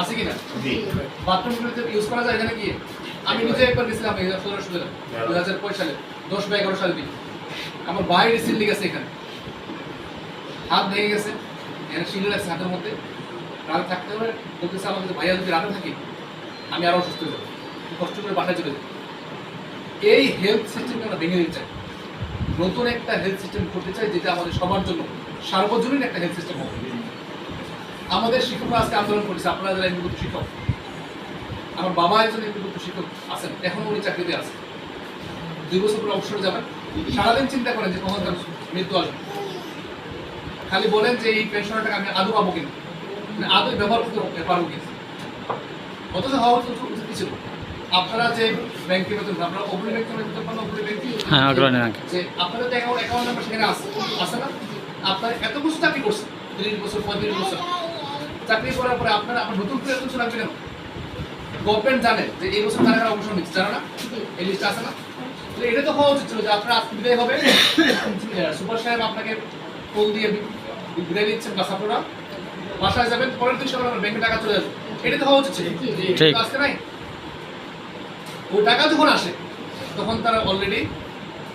আছে কিনা? জি। বাথরুমগুলোতে ইউজ করা যায় এখানে গিয়ে আমি নিজে একবার গেছিলাম এই সতেরো সালে দু হাজার পঁচিশ সালে দশ বা এগারো সালে দিকে। আমার বাইরে সিল্লি গেছে এখানে। হাত ভেঙে গেছে এখানে শিলে লাগছে হাতের মধ্যে। রাতে থাকতে হবে বলতেছে আমাকে যে ভাইয়া যদি রাতে থাকি আমি আরও অসুস্থ হয়ে যাব। কষ্ট করে বাসায় চলে যাব। এই হেলথ সিস্টেমকে আমরা ভেঙে দিতে চাই নতুন একটা হেলথ সিস্টেম করতে চাই যেটা আমাদের সবার জন্য সার্বজনীন একটা হেলথ সিস্টেম হবে। আমাদের শিক্ষকরা আজকে আন্দোলন করেছে। আপনারা যারা এমনি শিক্ষক আমার বাবা একজন এমপিভুক্ত শিক্ষক আছেন এখন উনি চাকরিতে আছেন। দুই বছর পরে অবসরে যাবেন। সারাদিন চিন্তা করেন যে কখন তার মৃত্যু আসবে। খালি বলেন যে এই পেনশনের টাকা আমি আদৌ পাবো কিনা। মানে আদৌ ব্যবহার করতে পারব কিনা অথচ হওয়া উচিত ছিল। আপনারা যে ব্যাংকের বেতন আপনারা অগ্নি ব্যাংকের বেতন পান অগ্নি ব্যাংক হ্যাঁ অগ্রণী ব্যাংক যে আপনাদের তো অ্যাকাউন্ট অ্যাকাউন্ট নাম্বার সেখানে আছে আছে না? আপনারা এত বছর চাকরি করছেন তিরিশ বছর পঁয়ত্রিশ বছর। চাকরি করার পরে আপনারা আপনার নতুন করে এত লাগবে কেন? গভর্নমেন্ট জানে যে এই বছর কারা কারা অবসর নিচ্ছে জানো না? এই লিস্ট আছে না? তো এটা তো হওয়া উচিত ছিল যে আপনার আজকে বিদায় হবে। সুপার সাহেব আপনাকে ফোন দিয়ে বিদায় দিচ্ছেন বা ছাত্ররা বাসায় যাবেন পরের দিন সকালে আপনার ব্যাংকে টাকা চলে আসবে। এটা তো হওয়া উচিত ছিল। আজকে নাই। ওই টাকা যখন আসে তখন তারা অলরেডি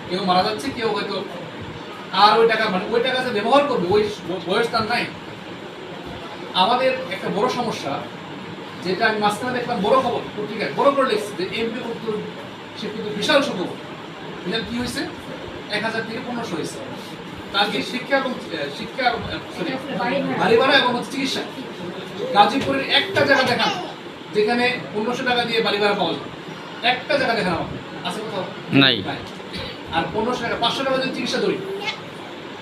কেউ মারা যাচ্ছে কেউ হয়তো আর ওই টাকা মানে ওই টাকা ব্যবহার করবে ওই বয়স তার নাই। আমাদের একটা বড় সমস্যা যেটা আমি মাঝখানে দেখলাম বড় খবর পত্রিকায় বড় করে লিখছে যে এমপি উত্তর সে কিন্তু বিশাল সুখবর বুঝলেন কি হয়েছে? এক হাজার থেকে পনেরোশো হয়েছে। তার কি শিক্ষা এবং শিক্ষা বাড়ি ভাড়া এবং চিকিৎসা। গাজীপুরের একটা জায়গা দেখান যেখানে পনেরোশো টাকা দিয়ে বাড়ি ভাড়া পাওয়া যায়। একটা জায়গা দেখান আমাকে। আছে কোথাও? নাই। আর পনেরোশো টাকা পাঁচশো টাকা যদি চিকিৎসা ধরি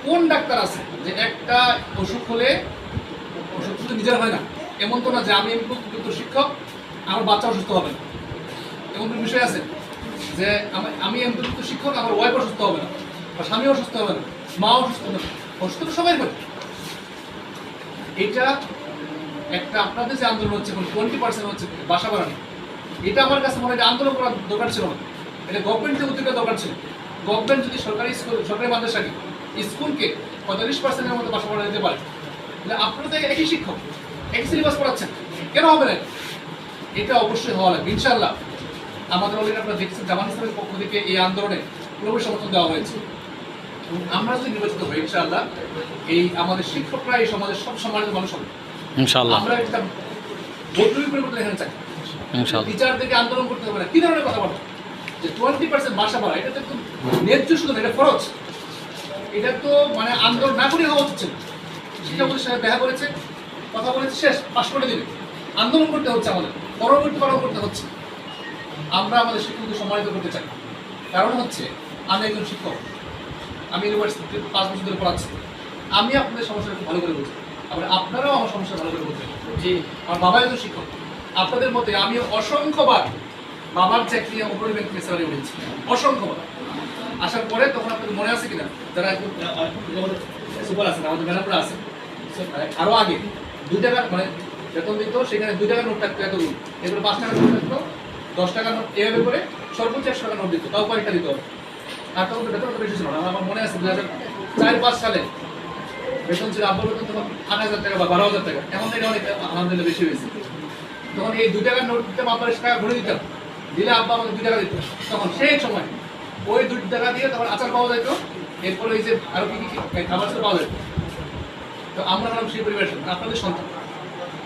কোন ডাক্তার আছে যে একটা অসুখ হলে নিজের হয় না। এমন তো না যে আমি কিন্তু শিক্ষক, আমার বাচ্চা অসুস্থ হবে না। এমন কোনো বিষয় আছে যে আমি- এমপিভুক্ত শিক্ষক, আমার ওয়াইফ অসুস্থ হবে না বা স্বামী অসুস্থ হবে না মা অসুস্থ হবে না। অসুস্থ তো সবাই হবে এটা একটা আপনাদের যে আন্দোলন হচ্ছে টোয়েন্টি পার্সেন্ট হচ্ছে, বাসা বাড়ানো এটা আমার কাছে মনে হয় আন্দোলন করার দরকার ছিল না। এটা গভর্নমেন্টের উদ্যোগের দরকার ছিল। গভর্নমেন্ট যদি সরকারি স্কুল, সরকারি মাদ্রাসাকে, স্কুলকে পঁয়তাল্লিশ পার্সেন্টের মতো বাসা বাড়া দিতে পারে আপনারা তো একই শিক্ষক একই সিলেবাস পড়াচ্ছেন কেন হবে না? এটা অবশ্যই হওয়া লাগবে ইনশাল্লাহ আমাদের অলরেডি আপনারা দেখছেন জামান ইসলামের পক্ষ থেকে এই আন্দোলনে পুরোপুরি সমর্থন দেওয়া হয়েছে। এবং আমরা যদি নির্বাচিত হই ইনশাআল্লাহ এই আমাদের শিক্ষকরা এই সমাজের সব সম্মানিত মানুষ হবে। ইনশাল্লাহ আমরা একটা বৈপ্লবিক পরিবর্তন এখানে চাই। ইনশাল্লাহ টিচারদেরকে আন্দোলন করতে হবে না। কি ধরনের কথা বলো যে টোয়েন্টি পার্সেন্ট বাসা বাড়া এটা তো একদম ন্যায্য শুধু এটা খরচ এটা তো মানে আন্দোলন না করে হওয়া উচিত ছিল শিক্ষা প্রতিষ্ঠানে দেখা করেছে, কথা বলেছে, শেষ, পাশ করে দিবে। আন্দোলন করতে হচ্ছে আমাদের, পরবর্তী পালন করতে হচ্ছে। আমরা আমাদের শিক্ষকদের সম্মানিত করতে চাই। কারণ হচ্ছে, আমি একজন শিক্ষক, আমি ইউনিভার্সিটিতে পাঁচ বছর ধরে পড়াচ্ছি। আমি আপনাদের সমস্যাটা ভালো করে বুঝি। আবার আপনারাও আমার সমস্যা ভালো করে বুঝবেন যে আমার বাবা একজন শিক্ষক। আপনাদের মতে আমি অসংখ্যবার বাবার চাকরি অপরি ব্যক্তি স্যালারি উঠেছি অসংখ্যবার। আসার পরে তখন আপনাদের মনে আছে কিনা? যারা সুপার আছেন আমাদের ম্যাডামরা আছে। আরও আগে, দুই টাকা মানে বেতন দিত, সেখানে দুই টাকার নোট থাকতো এত রুল এরপরে পাঁচ টাকার নোট থাকতো, দশ টাকার নোট, এভাবে করে সর্বোচ্চ একশো টাকা নোট দিত। তাও কয়েকটা দিত আর তখন বেতন অত বেশি ছিল না। আমার মনে আছে দু হাজার চার, পাঁচ সালে বেতন ছিল আব্বার বেতন তখন আট হাজার টাকা বা বারো হাজার টাকা। এখন থেকে অনেক, আলহামদুলিল্লাহ বেশি হয়েছে। তখন এই দুই টাকার নোট দিতাম আব্বার টাকা ভরে দিতাম। দিলে আব্বা আমাকে দুই টাকা দিত। তখন সেই সময় ওই দুই টাকা দিয়ে তখন আচার পাওয়া যেত। এরপরে ওই যে আরও কি কি কি খাবার পাওয়া যেত। তো আমরা হলাম সেই পরিবারের সন্তান আপনাদের সন্তান।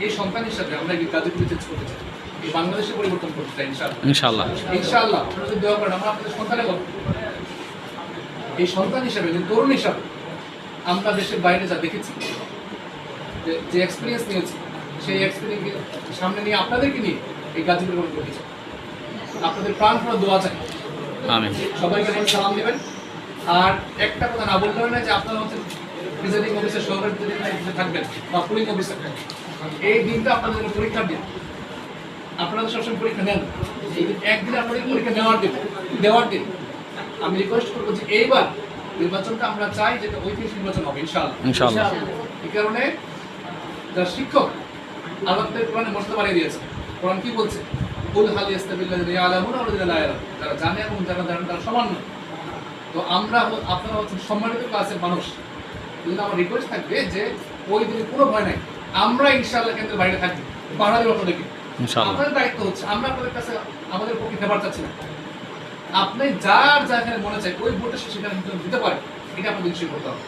এই সন্তান হিসাবে আমরা এই গাজীপুরে চেঞ্জ করতে চাই। এই বাংলাদেশে পরিবর্তন করতে চাই ইনশাআল্লাহ। ইনশাল্লাহ ইনশাআল্লাহ। আপনারা যদি দেওয়া করেন আমরা আপনাদের সন্তানের গল্প। এই সন্তান হিসাবে যে তরুণ হিসাবে আমরা দেশের বাইরে যা দেখেছি যে- এক্সপিরিয়েন্স নিয়েছি সেই এক্সপিরিয়েন্স সামনে নিয়ে আপনাদেরকে নিয়ে এই গাজীপুর গল্প করতে চাই। আপনাদের প্রাণ প্রাণ দোয়া চাই। আমিন। সবাইকে সালাম দেবেন। আর একটা কথা না বলতে হবে না যে আপনারা হচ্ছে প্রিজাইডিং অফিসার সহকারী প্রিজাইডিং থাকবেন। বা পুলিং অফিসার এই দিনটা আপনাদের জন্য পরীক্ষার দিন আপনারা তো সবসময় পরীক্ষা নেন। একদিন আপনাদের পরীক্ষা নেওয়ার দিন দেওয়ার দিন। আমি রিকোয়েস্ট করব যে এইবার নির্বাচনটা আমরা চাই যেটা ঐতিহাসিক নির্বাচন হবে ইনশাআল্লাহ। এই কারণে যারা শিক্ষক আল্লাহ তাদের কোরআনে মর্যাদা বাড়িয়ে দিয়েছে। কোরআন কি বলছে? কুল হাল ইয়াস্তাবিল্লাযিনা ইয়ালামুনা ওয়া লা ইয়ালামুন। যারা জানে এবং যারা জানেন তারা সমান তো আমরা আপনারা হচ্ছেন সম্মানিত ক্লাসের মানুষ। জন্য আমার রিকোয়েস্ট থাকবে যে ওই দিনে কোনো ভয় নাই। আমরা ইনশাআল্লাহ কেন্দ্রের বাইরে থাকব বাড়াবে অন্যদিকে ইনশাআল্লাহ। আপনাদের দায়িত্ব হচ্ছে আমরা আপনাদের কাছে আমাদের পক্ষে ফেবার চাচ্ছি না। আপনি যার যা এখানে মনে চায় ওই ভোটটা সে সেখানে দিতে পারে। এটা আপনাদের নিশ্চয়ই করতে হবে।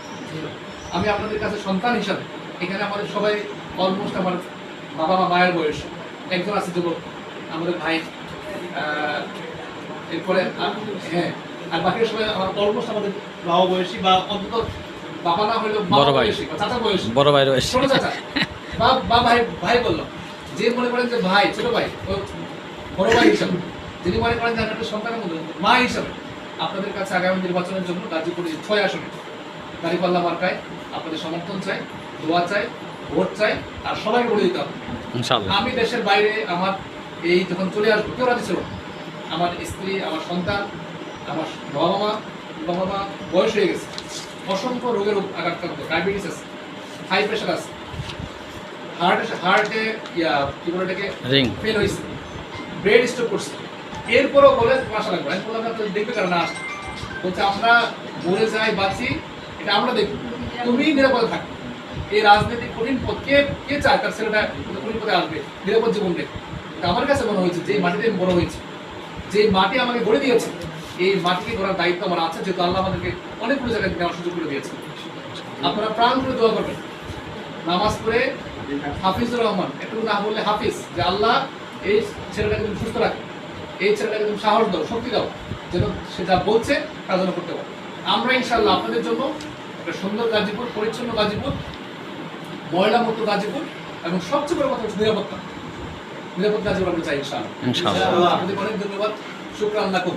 আমি আপনাদের কাছে সন্তান হিসাবে এখানে আমাদের সবাই অলমোস্ট আমার বাবা মা মায়ের বয়স। একজন আছে যুবক আমাদের ভাই এরপরে হ্যাঁ আর বাকি সবাই আমার অলমোস্ট আমাদের বাবা বয়সী বা অন্তত বাবা না মা বড় ভাই। চাচা বয়সী বড় ভাই রয়েছে ছোট চাচা বা ভাই ভাই বললাম যে মনে করেন যে ভাই ছোট ভাই বড় ভাই হিসাবে যিনি মনে করেন যে একটা সন্তানের মধ্যে মা হিসাবে আপনাদের কাছে আগামী নির্বাচনের জন্য ছয় আসনে দাঁড়িপাল্লা মার্কায় আপনাদের সমর্থন চাই দোয়া চাই ভোট চাই আর সবাইকে বলে দিতে হবে। আমি দেশের বাইরে আমার এই যখন চলে আসব কেউ রাজি ছিল আমার স্ত্রী আমার সন্তান আমার বাবা মা বাবা মা বয়স হয়ে গেছে। অসংখ্য রোগের আঘাতপ্রাপ্ত ডায়াবেটিস আছে হাই প্রেশার আছে হার্টে হার্টে কি বলে এটাকে? রিং ফেল হয়েছে। ব্রেড স্ট্রোক করছে। এরপরও বলে আসা লাগবে আমি বললাম না তুই দেখবে কারণ না আসছে বলছে আমরা মরে যাই বাঁচি এটা আমরা দেখব। তুমি নিরাপদে থাক। এই রাজনৈতিক কঠিন পথ। কে কে চায়? তার ছেলেটা কঠিন পথে আসবে নিরাপদ জীবন দেখবে। আমার কাছে মনে হয়েছে যে মাটিতে আমি বড় হয়েছে যে মাটি আমাকে গড়ে দিয়েছে এই মাটিকে গড়ার দায়িত্ব আমার আছে যেহেতু আল্লাহ আমাদেরকে অনেকগুলো জায়গায় নেওয়ার সুযোগ করে দিয়েছে আপনারা প্রাণ করে দোয়া করবেন। নামাজ পড়ে হাফিজুর রহমান একটু না বললে হাফিজ যে আল্লাহ এই ছেলেটাকে তুমি সুস্থ রাখো এই ছেলেটাকে তুমি সাহস দাও শক্তি দাও যেন সে যা বলছে তা যেন করতে পারে। আমরা ইনশাল্লাহ আপনাদের জন্য একটা সুন্দর গাজীপুর পরিচ্ছন্ন গাজীপুর ময়লা মুক্ত গাজীপুর এবং সবচেয়ে বড় কথা হচ্ছে নিরাপত্তা। নিরাপদ গাজীপুর আমরা চাই ইনশাল্লাহ। আপনাদের অনেক ধন্যবাদ। শুক্রান লাকুম।